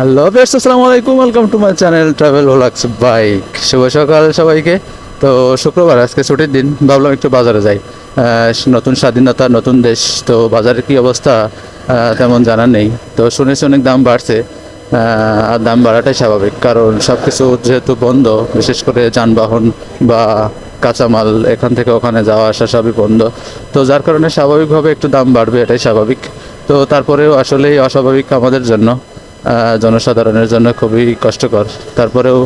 Hello best আসসালামু আলাইকুম welcome to my channel travel হোলাক্স bike শুভ সকাল সবাইকে। তো শুক্রবার, আজকে ছুটির দিন, ভাবলাম একটু বাজারে যাই। নতুন স্বাধীনতা, নতুন দেশ, তো বাজারের কি অবস্থা তেমন জানা নেই। তো শুনেছি অনেক দাম বাড়ছে আর দাম বাড়াটাই স্বাভাবিক। কারণ সব কিছু যেহেতু বন্ধ, বিশেষ করে যানবাহন বা কাঁচামাল, এখান থেকে ওখানে যাওয়া আসা সবই বন্ধ। তো যার কারণে স্বাভাবিকভাবে একটু দাম বাড়বে, এটাই স্বাভাবিক। তো তারপরেও আসলেই অস্বাভাবিক আমাদের জন্য। জনসাধারণের জন্য খুবই কষ্টকর। তারপরেও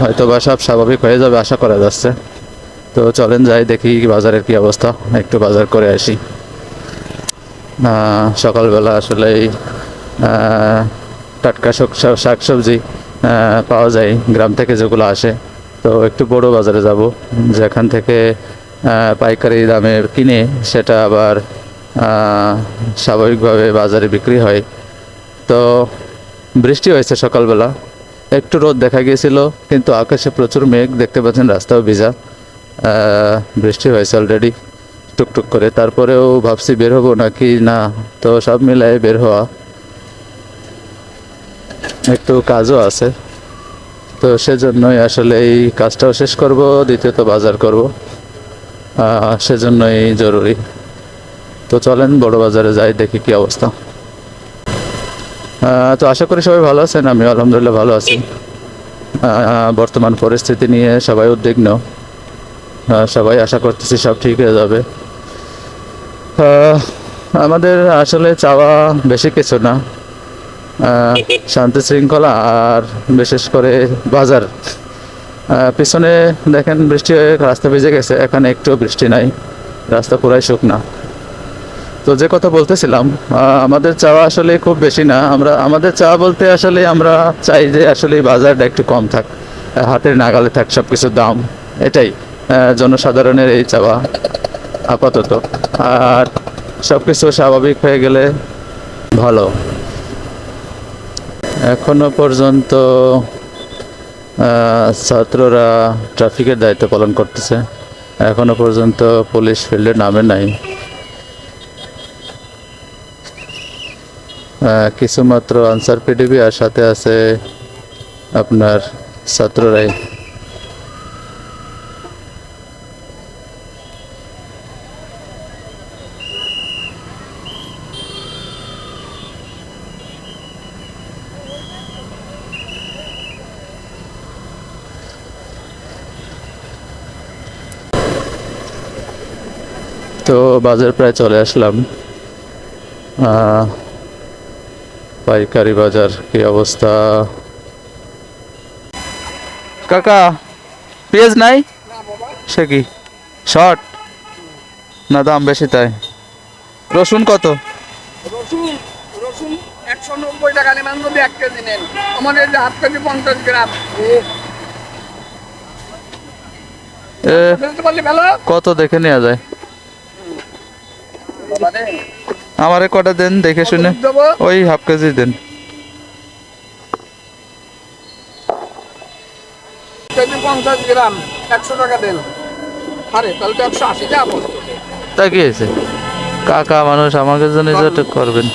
হয়তো বা সব স্বাভাবিক হয়ে যাবে আশা করা যাচ্ছে। তো চলেন যাই দেখি বাজারের কি অবস্থা। একটু বাজার করে আসি। সকালবেলা আসলেই আহ, টাটকা শাক আহ, পাওয়া যায়। গ্রাম থেকে যেগুলো আসে। তো একটু বড় বাজারে যাব। যেখান থেকে পাইকারি দামে কিনে সেটা আবার স্বাভাবিকভাবে বাজারে বিক্রি হয়। তো বৃষ্টি হয়েছে সকালবেলা। একটু রোদ দেখা গিয়েছিল, কিন্তু আকাশে প্রচুর মেঘ দেখতে পাচ্ছেন, রাস্তাও ভিজা। বৃষ্টি হয়েছে অলরেডি টুকটুক করে। তারপরেও ভাবছি বের হব নাকি না? তো সব মিলাই বের হওয়া। একটু কাজও আছে। তো সেজন্যই আসলে এই কাজটাও শেষ করব, দ্বিতীয়ত বাজার করব। সেজন্যই জরুরি। তো চলেন বড় বাজারে যাই, দেখি কি অবস্থা। তো আশা করি সবাই ভালো আছেন আমি আলহামদুলিল্লাহ ভালো আছি। বর্তমান পরিস্থিতি নিয়ে সবাই উদ্বিগ্ন। সবাই আশা করতেছি সব ঠিক হয়ে যাবে। আমাদের আসলে চাওয়া বেশি কিছু না। শান্তি শৃঙ্খলা আর বিশেষ করে বাজার। পিছনে দেখেন বৃষ্টি হয়ে রাস্তা ভিজে গেছে, এখানে একটু বৃষ্টি নাই। রাস্তা পুরাই শুকনা। তো যে কথা বলতেছিলাম আমাদের চাওয়া আসলে খুব বেশি না। আমরা, আমাদের চাওয়া বলতে আসলে আমরা চাই যে আসলে বাজারটা একটু কম থাক হাতের নাগালে থাক সব কিছুর দাম। এটাই জনসাধারণের এই চাওয়া, আপাতত। আর সব কিছু স্বাভাবিক হয়ে গেলে ভালো। এখনও পর্যন্ত ছাত্ররা ট্রাফিকের দায়িত্ব পালন করতেছে। এখনও পর্যন্ত পুলিশ ফিল্ডে নামে নাই। আহ, কিছু আনসার পিডিবি আর সাথে আছে আপনার ছাত্ররাই তো বাজার প্রায় চলে আসলাম। পাইকারি বাজার কি অবস্থা? কাকা পেঁয়াজ নাই? সে কি? শর্ট? না দাম বেশি তাই। রসুন কত? রসুন রসুন একশো নব্বই টাকা নেবেন যদি এক কেজি নেন। এই যে হাফ কেজি পঞ্চাশ গ্রাম। কত দেখে নেওয়া যায়? আমারে? কটা দেন দেখে শুনে। ওই হাফ কেজি দেন। কেজি পঞ্চাশ গ্রাম একশো টাকা দেন। আরে তাহলে তো একশো আশি টাকা তা কি হয়েছে? কাকা মানুষ আমাকে জন্য যেটা করবেন।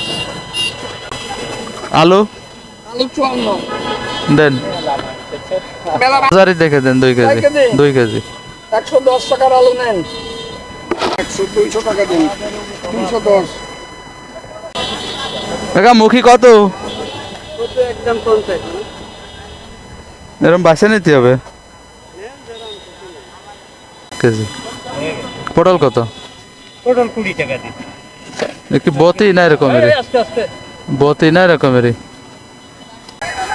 আলু? দেন। বাজারি দেখে দেন দুই কেজি। কেজি? দুই কেজি। একশো দশ টাকার আলু নেন। একশো দুইশো টাকা দিন। দশ। কাকা মুখী কত? একদম পঞ্চাশ। এরকম বাসে নিতে হবে? কেজি। পটল কত? টোটাল কুড়ি টাকা দিন। একটু বতি না আস্তে বতি না এরকমেরই?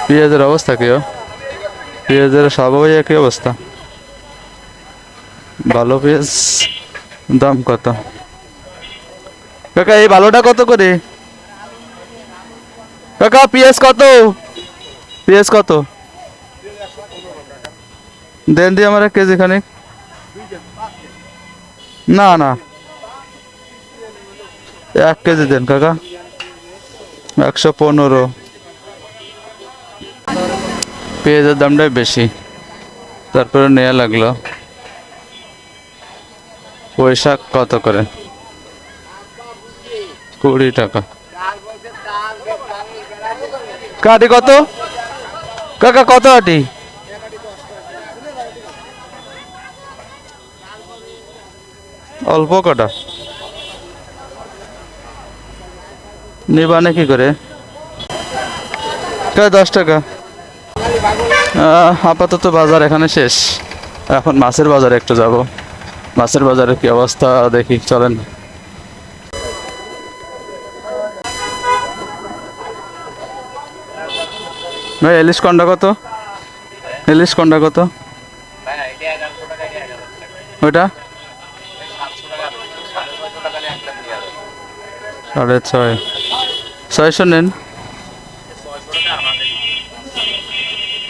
পেঁয়াজের অবস্থা কি ও? পেঁয়াজের সবই একই অবস্থা। ভালো পেঁয়াজ দাম কত? কাকা, এই ভালোটা কত করে? কাকা পেঁয়াজ কত? পেঁয়াজ কত? দেন দিয়ে আমার এক কেজি খানিক। না না। এক কেজি দেন কাকা। একশো পনেরো। পেঁয়াজের দামটাই বেশি। তারপরে নেওয়া লাগল। পয়সা কত করে? কুড়ি টাকা। কাটি কত? কাকা, কত আটি? অল্প কটা। নিবানে কি করে? দশ টাকা। আপাতত বাজার এখানে শেষ। এখন মাছের বাজারে একটু যাব। মাছের বাজারের কি অবস্থা দেখি, চলেন। ভাই, ইলিশ কন্ডা কত? ইলিশ কন্ডা কত? ওইটা? সাড়ে ছয়। ছয়শো নেন।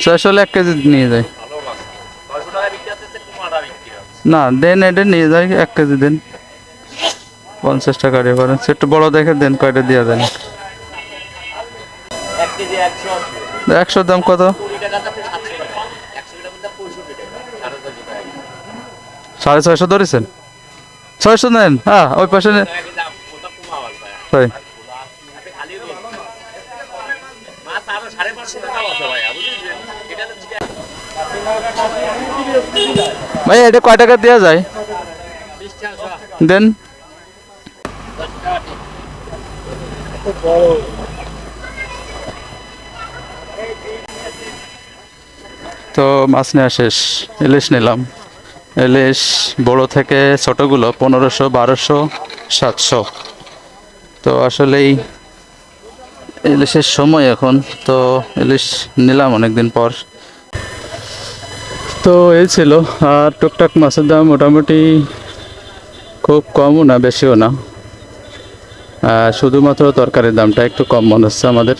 ছয়শো এক কেজি নিয়ে যায় না, দেন এটা নিয়ে যাই, এক কেজি দেন। পঞ্চাশ টাকা দিয়ে করেন। একটু বড় দেখে দেন, কয়টা দিয়ে দেন। এক কেজি একশো একশোর দাম কত? সাড়ে ছয়শো ধরেছেন? ছয়শো নেন। হ্যাঁ ওই পাশে তাই। ভাই, এটা কয় টাকা দেওয়া যায়? দেন। তো মাছ নেওয়া শেষ, ইলিশ নিলাম। ইলিশ বড় থেকে ছোটোগুলো পনেরোশো, বারোশো, সাতশো। তো আসলেই ইলিশের সময় এখন। তো ইলিশ নিলাম অনেকদিন পর। তো এই ছিল। আর টুকটাক মাছের দাম মোটামুটি খুব কমও না, বেশিও না। শুধুমাত্র তরকারির দামটা একটু কম মনে হচ্ছে আমাদের।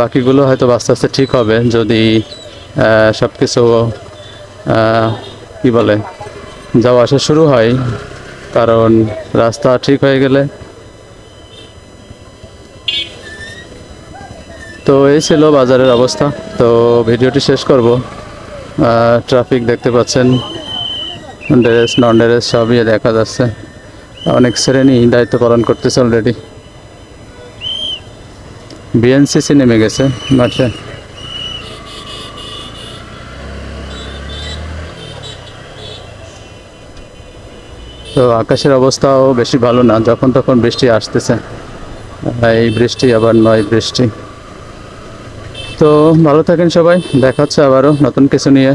বাকিগুলো হয়তো আস্তে আস্তে ঠিক হবে যদি সব কিছু কী বলে, যাওয়া আসা শুরু হয়, কারণ রাস্তা ঠিক হয়ে গেলে। তো এই ছিল বাজারের অবস্থা। তো ভিডিওটি শেষ করব। ট্রাফিক দেখতে পাচ্ছেন ড্রেস নন ড্রেস সবই দেখা যাচ্ছে। অনেক শ্রেণি দায়িত্ব পালন করতেছে অলরেডি বিএনসিসি নেমে গেছে, মাঠে। তো আকাশের অবস্থাও বেশি ভালো না, যখন তখন বৃষ্টি আসতেছে। এই বৃষ্টি, আবার নয় বৃষ্টি। তো ভালো থাকেন সবাই দেখাচ্ছে আবারও নতুন কিছু নিয়ে।